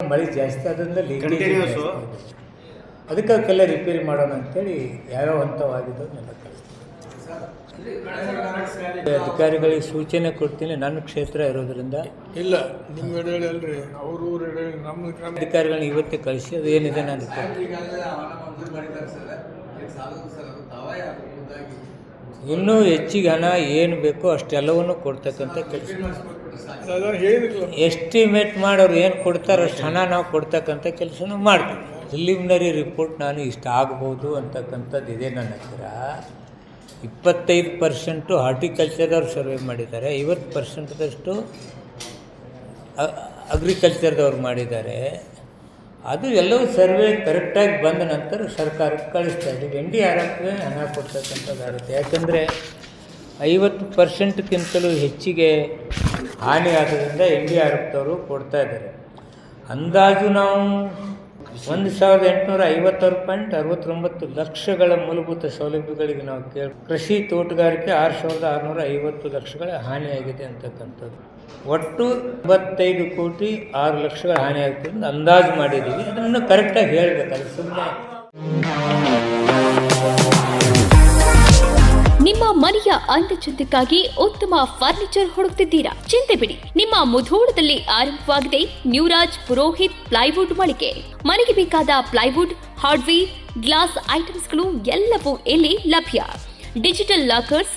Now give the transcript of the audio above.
ಮಳೆ ಜಾಸ್ತಿ ಆದ್ರಿಂದ ಲೀಕೇಜ್. ಅದಕ್ಕೆ ಅದಕ್ಕೆಲ್ಲ ರಿಪೇರಿ ಮಾಡೋಣ ಅಂತೇಳಿ ಯಾವ್ಯಾವ ಹಂತವಾಗಿದ್ದವನ್ನೆಲ್ಲ ಕಳಿಸ್ತೀನಿ ಅಧಿಕಾರಿಗಳಿಗೆ ಸೂಚನೆ ಕೊಡ್ತೀನಿ ನನ್ನ ಕ್ಷೇತ್ರ ಇರೋದ್ರಿಂದ. ಇಲ್ಲ ನಿಮ್ಮ ಅಲ್ರಿ ಅವ್ರ ನಮ್ಮ ಅಧಿಕಾರಿಗಳನ್ನ ಇವತ್ತೇ ಕಳಿಸಿ ಅದು ಏನಿದೆ ನಾನು ಇನ್ನೂ ಹೆಚ್ಚಿಗೆ ಹಣ ಏನು ಬೇಕೋ ಅಷ್ಟೆಲ್ಲವನ್ನು ಕೊಡ್ತಕ್ಕಂಥ ಕೆಲಸ. ಎಸ್ಟಿಮೇಟ್ ಮಾಡೋರು ಏನು ಕೊಡ್ತಾರೋ ಅಷ್ಟು ಹಣ ನಾವು ಕೊಡ್ತಕ್ಕಂಥ ಕೆಲಸನೂ ಮಾಡ್ತೀವಿ. ಪ್ರಿಲಿಮಿನರಿ ರಿಪೋರ್ಟ್ ನಾನು ಇಷ್ಟು ಆಗ್ಬೋದು ಅಂತಕ್ಕಂಥದ್ದು ಇದೆ ನನ್ನ ಹತ್ರ. ಇಪ್ಪತ್ತೈದು ಪರ್ಸೆಂಟು ಹಾರ್ಟಿಕಲ್ಚರ್ದವ್ರು ಸರ್ವೆ ಮಾಡಿದ್ದಾರೆ. ಐವತ್ತು ಪರ್ಸೆಂಟ್ದಷ್ಟು ಅಗ್ರಿಕಲ್ಚರ್ದವ್ರು ಮಾಡಿದ್ದಾರೆ. ಅದು ಎಲ್ಲವೂ ಸರ್ವೆ ಕರೆಕ್ಟಾಗಿ ಬಂದ ನಂತರ ಸರ್ಕಾರಕ್ಕೆ ಕಳಿಸ್ತಾ ಇದೆ. ಎನ್ ಡಿ ಆರ್ ಎಫ್ಗೆ ಹಣ ಕೊಡ್ತಕ್ಕಂಥದ್ದಾಗುತ್ತೆ ಯಾಕಂದರೆ ಐವತ್ತು ಪರ್ಸೆಂಟ್ಗಿಂತಲೂ ಹೆಚ್ಚಿಗೆ ಹಾನಿ ಆಗೋದ್ರಿಂದ ಎನ್ ಡಿ ಆರ್ ಎಫ್ದವರು ಕೊಡ್ತಾ ಇದ್ದಾರೆ. ಅಂದಾಜು ನಾವು ಒಂದು ಸಾವಿರದ ಎಂಟುನೂರ ಐವತ್ತಾರು ಪಾಯಿಂಟ್ ಅರವತ್ತೊಂಬತ್ತು ಲಕ್ಷಗಳ ಮೂಲಭೂತ ಸೌಲಭ್ಯಗಳಿಗೆ ನಾವು ಕೇಳಿ, ಕೃಷಿ ತೋಟಗಾರಿಕೆ ಆರು ಸಾವಿರದ ಆರುನೂರ ಐವತ್ತು ಲಕ್ಷಗಳ ಹಾನಿಯಾಗಿದೆ ಅಂತಕ್ಕಂಥದ್ದು. ಒಟ್ಟು ಇಪ್ಪತ್ತೈದು ಕೋಟಿ ಆರು ಲಕ್ಷಗಳ ಹಾನಿ ಆಗ್ತದೆ ಅಂದಾಜು ಮಾಡಿದ್ದೀವಿ. ಅದನ್ನು ಕರೆಕ್ಟಾಗಿ ಹೇಳಬೇಕಲ್ಲ ಸುಮ್ಮನೆ ನಿಮ್ಮ ಮನೆಯ ಅಂದಚಂದಕ್ಕಾಗಿ ಉತ್ತಮ ಫರ್ನಿಚರ್ ಹುಡುಕ್ತಿದ್ದೀರಾ? ಚಿಂತೆ ಬಿಡಿ. ನಿಮ್ಮ ಮುಧೋಳದಲ್ಲಿ ಆರಂಭವಾಗಿದೆ ನ್ಯೂರಾಜ್ ಪುರೋಹಿತ್ ಪ್ಲೈವುಡ್ ಮಳಿಗೆ. ಮನೆಗೆ ಬೇಕಾದ ಪ್ಲೈವುಡ್, ಹಾರ್ಡ್ವೇರ್, ಗ್ಲಾಸ್ ಐಟಮ್ಸ್ಗಳು ಎಲ್ಲವೂ ಇಲ್ಲಿ ಲಭ್ಯ. Digital lockers